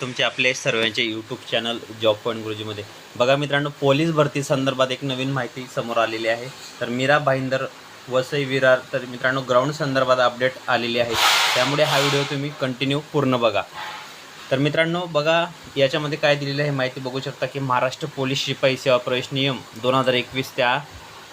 तुमचे आपले सर्वांचे यूट्यूब चॅनल जॉब पॉईंट गुरुजीमध्ये बघा मित्रांनो पोलीस भरती संदर्भात एक नवीन माहिती समोर आलेली आहे. तर मीरा भाईंदर वसई विरार तर मित्रांनो ग्राउंड संदर्भात अपडेट आलेली आहे. त्यामुळे हा व्हिडिओ तुम्ही कंटिन्यू पूर्ण बघा. तर मित्रांनो बघा याच्यामध्ये काय दिलेलं आहे माहिती बघू शकता की महाराष्ट्र पोलीस शिपाई सेवा प्रवेश नियम दोन हजार एकवीस त्या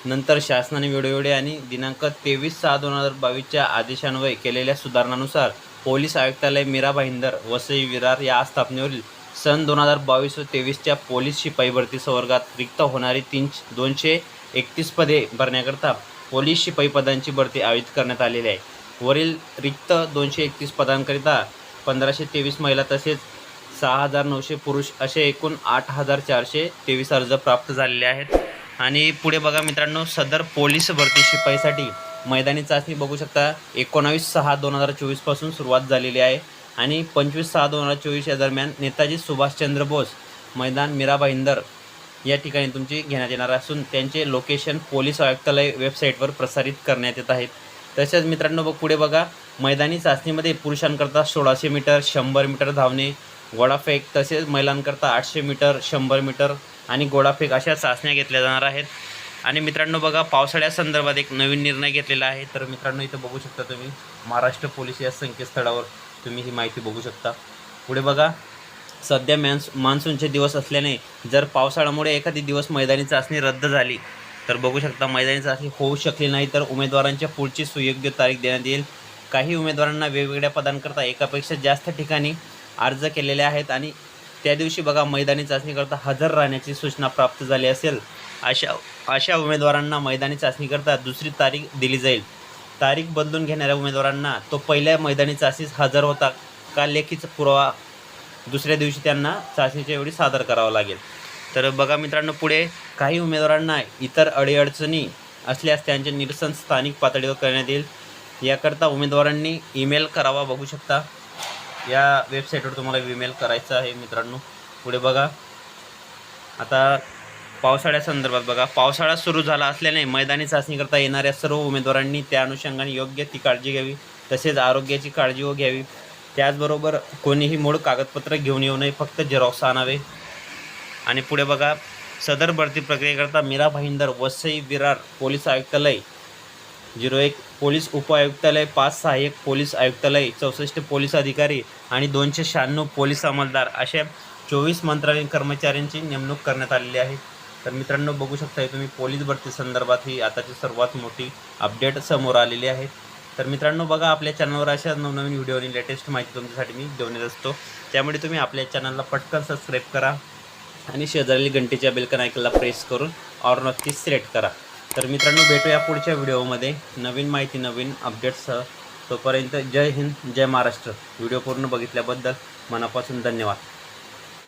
नंतर शासनाने वेळोवेळी आणि दिनांक तेवीस सहा दोन हजार बावीसच्या आदेशान्वये केलेल्या सुधारणानुसार पोलीस आयुक्तालय मीरा भाईंदर वसई विरार या स्थापनेवरील सन दोन हजार बावीस व तेवीसच्या पोलीस शिपाई भरती संवर्गात रिक्त होणारी तीन दोनशे एकतीस पदे भरण्याकरता पोलीस शिपाई पदांची भरती आयोजित करण्यात आलेली आहे. वरील रिक्त दोनशे एकतीस पदांकरिता पंधराशे तेवीस महिला तसेच सहा हजार नऊशे पुरुष असे एकूण आठ हजार चारशे तेवीस अर्ज प्राप्त झालेले आहेत. आणि पुढे बघा मित्रांनो सदर पोलीस भरती शिपाईसाठी मैदानी चाचणी बघू शकता. एकोणावीस सहा दोन हजार चोवीसपासून सुरुवात झालेली आहे. आणि पंचवीस सहा दोन हजार चोवीस या दरम्यान नेताजी सुभाषचंद्र बोस मैदान मीराबाईंदर या ठिकाणी तुमची घेण्यात येणार असून त्यांचे लोकेशन पोलीस आयुक्तालय वेबसाईटवर प्रसारित करण्यात येत आहेत. तसेच मित्रांनो बघ पुढे बघा. मैदानी चाचणीमध्ये पुरुषांकरता सोळाशे मीटर शंभर मीटर धावणे गोळाफेक तसेच महिलांकरता आठशे मीटर शंभर मीटर आणि गोळाफेक अशा चाचण्या घेतल्या जाणार आहेत. आणि मित्रांनो बघा पावसाळ्यासंदर्भात एक नवीन निर्णय घेतलेला आहे. तर मित्रांनो इथं बघू शकता तुम्ही महाराष्ट्र पोलीस या संकेतस्थळावर तुम्ही ही माहिती बघू शकता. पुढे बघा सध्या मॅन्स मान्सूनचे दिवस असल्याने जर पावसाळ्यामुळे एखादी दिवस मैदानी चाचणी रद्द झाली तर बघू शकता मैदानी चाचणी होऊ शकली नाही तर उमेदवारांच्या पुढची सुयोग्य तारीख देण्यात येईल. काही उमेदवारांना वेगवेगळ्या पदांकरता एकापेक्षा जास्त ठिकाणी अर्ज केलेले आहेत आणि त्या दिवशी बघा मैदानी चाचणीकरता हजर राहण्याची सूचना प्राप्त झाली असेल. अशा अशा उमेदवारांना मैदानी चाचणीकरता दुसरी तारीख दिली जाईल. तारीख बदलून घेणाऱ्या उमेदवारांना तो पहिल्या मैदानी चाचणीस हजर होता का लेखीचा पुरावा दुसऱ्या दिवशी त्यांना चाचणीच्या वेळी सादर करावा लागेल. तर बघा मित्रांनो पुढे काही उमेदवारांना इतर अडीअडचणी असल्यास त्यांचे निरसन स्थानिक पातळीवर करण्यात येईल. याकरता उमेदवारांनी ईमेल करावा बघू शकता. या वेबसाईटवर तुम्हाला ईमेल करायचा आहे मित्रांनो. पुढे बघा. आता पावसाळ्यासंदर्भात बघा. पावसाळा सुरू झाला असल्याने मैदानी चाचणी करता येणाऱ्या सर्व उमेदवारांनी त्या अनुषंगाने योग्य ती काळजी घ्यावी तसेच आरोग्याची काळजी व घ्यावी. त्याचबरोबर कोणीही मूळ कागदपत्र घेऊन येऊ नये फक्त झेरॉक्स आणावे. आणि पुढे बघा सदर भरती प्रक्रियेकरता मीरा भाईंदर वसई विरार पोलीस आयुक्तालय झिरो एक पोलीस उपआयुक्तालय पाच सहाय्यक पोलीस आयुक्तालय चौसष्ट पोलीस अधिकारी आणि दोनशे शहाण्णव पोलीस अंमलदार अशा चोवीस मंत्रालयीन कर्मचाऱ्यांची नेमणूक करण्यात आलेली आहे. तर मित्रांनो बघू शकता हे तुम्ही पोलीस भरती संदर्भात ही आताची सर्वात मोठी अपडेट समोर आलेली आहे. तर मित्रांनो बघा आपल्या चॅनलवर अशा नवनवीन व्हिडिओ आणि लेटेस्ट माहिती तुमच्यासाठी मी देऊन येत असतो. त्यामुळे तुम्ही आपल्या चॅनलला पटकन सबस्क्राईब करा आणि शेजारील घंटेच्या बेलकन आयकनला प्रेस करून और नक्की सिलेक्ट करा. तर मित्रांनो भेटूया पुढच्या व्हिडिओमध्ये नवीन माहिती नवीन अपडेट्ससह तोपर्यंत जय हिंद जय महाराष्ट्र. व्हिडिओ पूर्ण बघितल्याबद्दल मनापासून धन्यवाद.